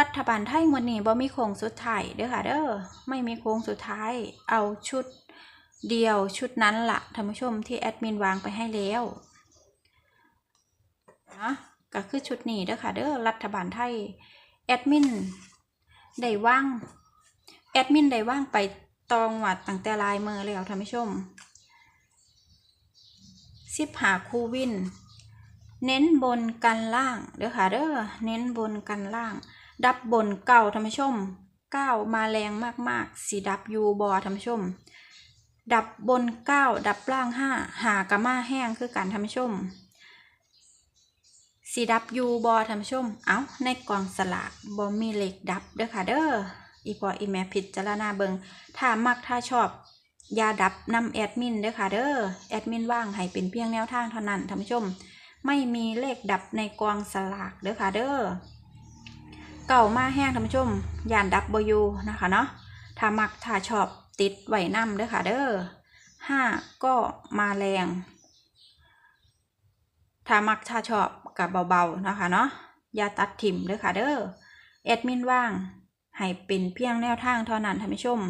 รัฐบาลไทยวันนี้บ่มีโค้งสุดท้ายเด้อค่ะเด้อไม่มีโค้งสุดท้าย เอาชุดเดียวชุดนั้นละท่านผู้ชมที่แอดมินวางไปให้แล้วนะก็คือชุดนี้เด้อค่ะเด้อรัฐบาลไทยแอดมินได้ว่างแอดมินได้ว่างไปตองหวัดตั้งแต่ลายมือแล้วท่านผู้ชมสิบหาคูวิน เน้นบนกันล่างเด้อค่ะเด้อเน้นบนกันล่าง ดับบนเก่าท่านผู้ชมเก้ามาแรงมากๆสีดับยูบอท่านผู้ชม ดับบนเก้าดับล่างห้าหากะมาแห้งคือการท่านผู้ชมสีดับยูบอท่านผู้ชม เอาในกล่องสลากบอมีเหล็กดับเด้อค่ะเด้ออีพออีแม่ผิดจารณาเบิงถ้ามักถ้าชอบยาดับนำแอดมินเด้อค่ะเด้อแอดมินว่างให้เป็นเพียงแนวทางเท่านั้นท่านผู้ชม ไม่มีเลขดับในกองสลากเด้อค่ะเด้อ เก่ามาแห้งท่านผู้ชมยานดับเบอยูนะคะเนาะถ้ามักถ้าชอบติดไหวน้ำเด้อค่ะ เด้อห้าก็มาแรงถ้ามักถ้าชอบกับเบาๆนะคะเนาะอย่าตัดถิ่มเด้อค่ะเด้อแอดมินว่างให้เป็นเพียงแนวทางเท่านั้นท่านผู้ชม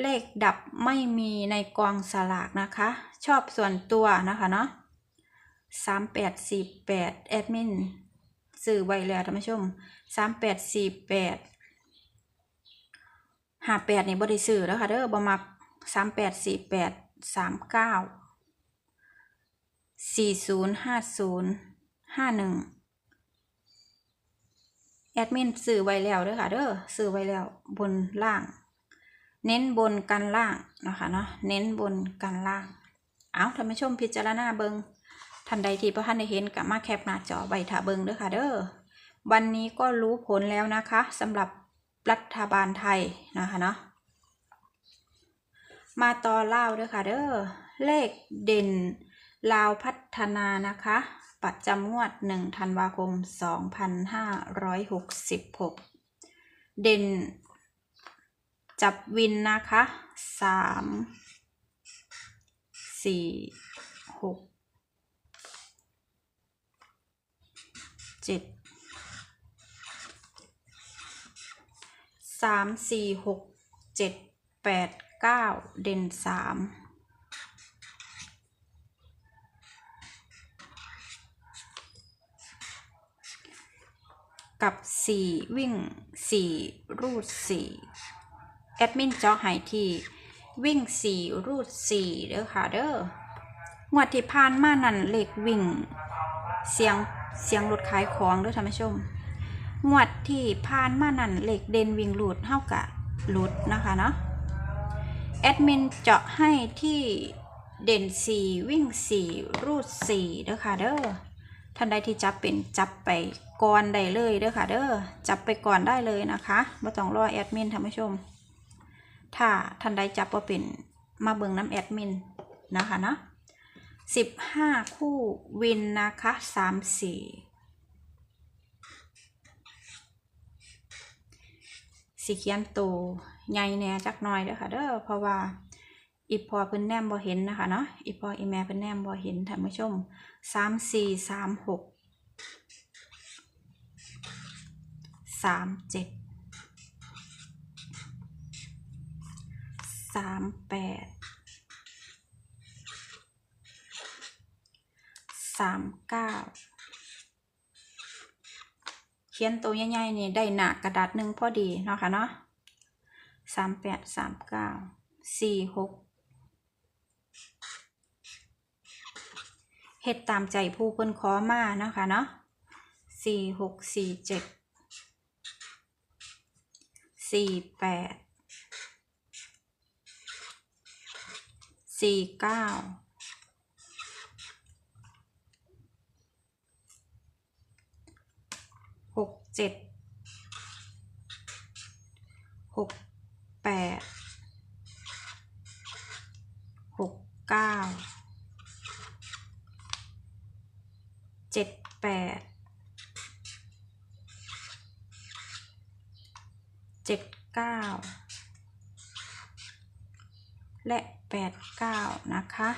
เลขดับไม่มีในกองสลากนะคะ ชอบส่วนตัวนะคะเนาะสามแปดสี่แปดแอดมิน สื่อไว้แล้วท่านผู้ชมสามแปดสี่แปดห้าแปดนี่บริสื่อแล้วค่ะเด้อบมักสามแปดสี่แปดสามเก้าสี่ศูนย์ห้าศูนย์ห้าหนึ่งแอดมินสื่อไว้แล้วเด้อค่ะเด้อสื่อไว้แล้วบนล่าง เน้นบนกันล่างนะคะเนาะเน้นบนกันล่าง เอาท่านผู้ชมพิจารณาเบิง ท่านใดที่พระท่านได้เห็นกับมาแคปหน้าจอใบถาเบิงเด้อค่ะเด้อวันนี้ก็รู้ผลแล้วนะคะสำหรับรัฐบาลไทยนะคะเนาะมาต่อเล่าเด้อค่ะเด้อเลขเด่นลาวพัฒนานะคะ ประจำงวด1ธันวาคม 2566 เด่น จับวินนะคะ 3 4 6 เจ็ดสามสี่หกเจ็ดแปดเก้าเด่นสามกับสี่วิ่งสี่รูดสี่แอดมินจอหายทีวิ่งสี่รูดสี่เด้อค่ะเด้องวดที่ผ่านมานั่นเลขวิ่ง เสียง เสียงรถขายของด้วยท่านผู้ชม งวดที่ผ่านมานั่นเหล็กเดนวิ่งหลุดเท่ากับหลุดนะคะเนาะแอดมินเจาะให้ที่เด่น 4 วิ่ง 4 รูด4เด้อค่ะเด้อท่านใดที่จับเป็นจับไปก่อนได้เลยเด้อค่ะเด้อจับไปก่อนได้เลยนะคะไม่ต้องรอแอดมินท่านผู้ชม ถ้าท่านใดจับว่าเป็นมาเบิ่งน้ำแอดมินนะคะเนาะ สิบห้าคู่วินนะคะสามสี่สีเขียนโตใหญ่แน่จักหน่อยเด้อค่ะเด้อเพราะว่าอีพอเพิ่นแนมบ่เห็นนะคะเนาะอีพออีแม่เพิ่นแนมบ่เห็นท่านผู้ชมสามสี่สามหกสามเจ็ดสามแปด สามเก้าเขียนตัวใหญ่ๆนี่ได้หนากระดาษหนึ่งพอดีเนาะค่ะเนาะสามแปดสามเก้าสี่หกเฮ็ดตามใจผู้เพิ่นขอมาเนาะค่ะเนาะสี่หกสี่เจ็ดสี่แปดสี่เก้า หก เจ็ดหกแปดหกเก้าเจ็ดแปดเจ็ดเก้าและแปดเก้านะคะ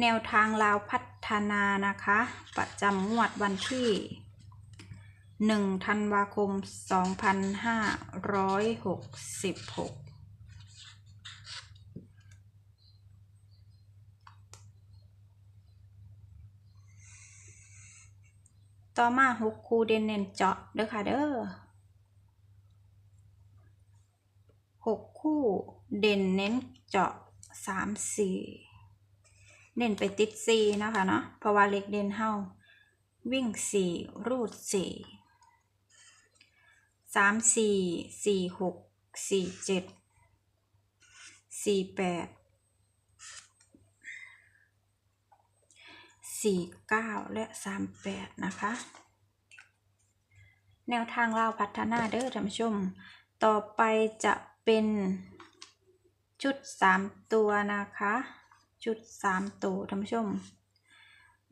แนวทางลาวพัฒ นานะคะ ประจำงวดวันที่1ธันวาคม2566ต่อมาหกคู่เด่นเน้นเจาะเด้อค่ะเด้อหกคู่เด่นเน้นเจาะสามสี่ เน้นไปติดสี่นะคะเนาะเพราะว่าเล็กเด่นเฮาวิ่งสี่รูดสี่สามสี่สี่หกสี่เจ็ดสี่แปดสี่เก้าและสามแปดนะคะ แนวทางเราพัฒนาเด้อท่านผู้ชม ต่อไปจะเป็นชุดสามตัวนะคะ ชุดสามตัวท่านผู้ชม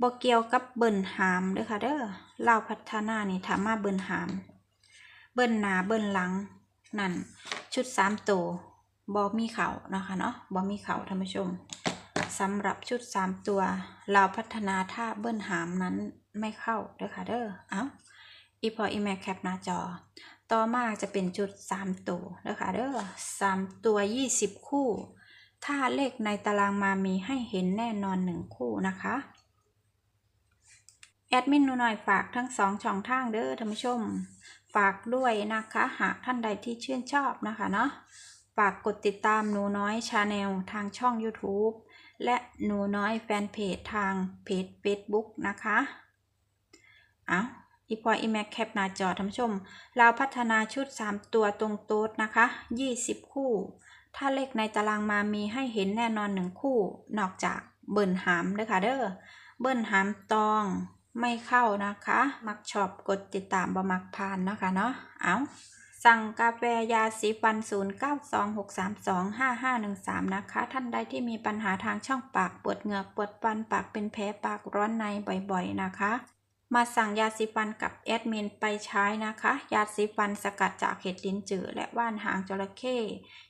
บเกี่ยวกับเบิ่นหามเด้อค่ะเด้อเราพัฒนานี่ถามมาเบิ่นหาม เบิ่นหนาเบิ่นหลังนั่น ชุดสามตัวบอมีเขานะคะเนาะบอมีเขาท่านผู้ชมสำหรับชุด3ตัวเราพัฒนาท่าเบิ้ลหามนั้นไม่เข้าเด้อค่ะเด้อเอ้าอีพออีแมคแคปหน้าจอ ต่อมาจะเป็นจุด3ตัวเด้อค่ะเด้อ3ตัว20คู่ ถ้าเลขในตารางมามีให้เห็นแน่นอน1คู่นะคะ แอดมินหนูหน่อยฝากทั้งสองช่องทางเด้อท่านผู้ชม ฝากด้วยนะคะ หากท่านใดที่ชื่นชอบนะคะเนาะ ฝากกดติดตามหนูน้อยชาแนลทางช่อง YouTube และหนูน้อยแฟนเพจทางเพจ Facebook นะคะ เอาอีพออีแม็กแคปหน้าจอท่านผู้ชม เราพัฒนาชุด 3 ตัวตรงโต๊ดนะคะ 20 คู่ ถ้าเลขในตารางมามีให้เห็นแน่นอน1คู่ นอกจากเบิ่นหามเด้อค่ะเด้อ เบิ่นหามตองไม่เข้านะคะ มักชอบกดติดตามบมักพานนะคะเนาะ เอาสั่งกาแฟยาสีฟัน 0926325513 นะคะ ท่านใดที่มีปัญหาทางช่องปาก ปวดเหงือก ปวดฟัน ปากเป็นแผล ปากร้อนในบ่อยๆ นะคะ มาสั่งยาสีฟันกับแอดมินไปใช้นะคะ ยาสีฟันสกัดจากเห็ดลิ้นจือและว่านหางจระเข้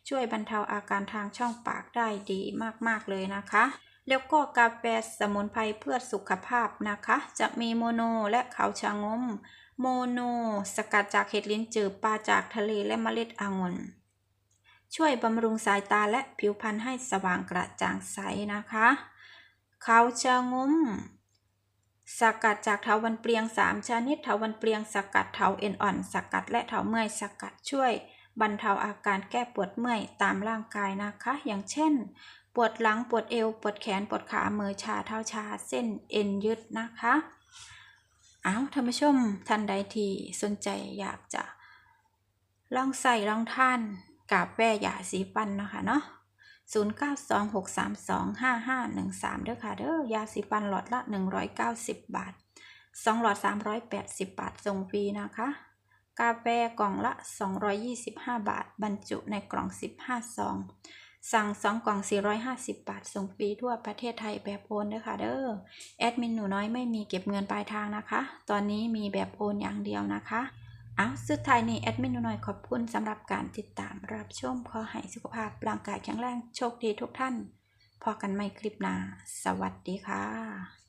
ช่วยบรรเทาอาการทางช่องปากได้ดีมาก ๆ เลยนะคะ แล้วก็กาแฟสมุนไพรเพื่อสุขภาพนะคะ จะมีโมโนและเขาชะงม โมโน สกัดจากเห็ดลิ้นจือปลาจากทะเลและเมล็ดองุ่นช่วยบำรุงสายตาและผิวพรรณให้สว่างกระจ่างใสนะคะ เขาชะงม สกัดจากเถาวันเปลียง 3 ชนิดเถาวันเปลียง สกัดเถาเอ็นอ่อน สกัดและเถาเมื่อยสกัดช่วย บรรเทาอาการแก้ปวดเมื่อยตามร่างกายนะคะ อย่างเช่น ปวดหลังปวดเอว ปวดแขนปวดขามือชาเท้าชาเส้นเอ็นยืดนะคะเอาท่านผู้ชมท่านใดที่สนใจอยากจะลองใส่ลองท่านกาแฟยาสีฟันนะคะเนาะ 0926325513เด้อค่ะเด้อยาสีฟันหลอดละ 190 บาท 2 หลอด 380 บาทส่งฟรีนะคะ กาแฟกล่องละ 225 บาท บรรจุในกล่อง 15 ซอง สั่ง 2 กล่อง 450 บาท ส่งฟรีทั่วประเทศไทยแบบโอนเด้อค่ะเด้อแอดมินหนูน้อยไม่มีเก็บเงินปลายทางนะคะ ตอนนี้มีแบบโอนอย่างเดียวนะคะ เอาสุดท้ายนี้แอดมินหน่อยขอบคุณสำหรับการติดตามรับชมขอให้สุขภาพร่างกายแข็งแรงโชคดีทุกท่าน พอกันใหม่คลิปหน้า สวัสดีค่ะ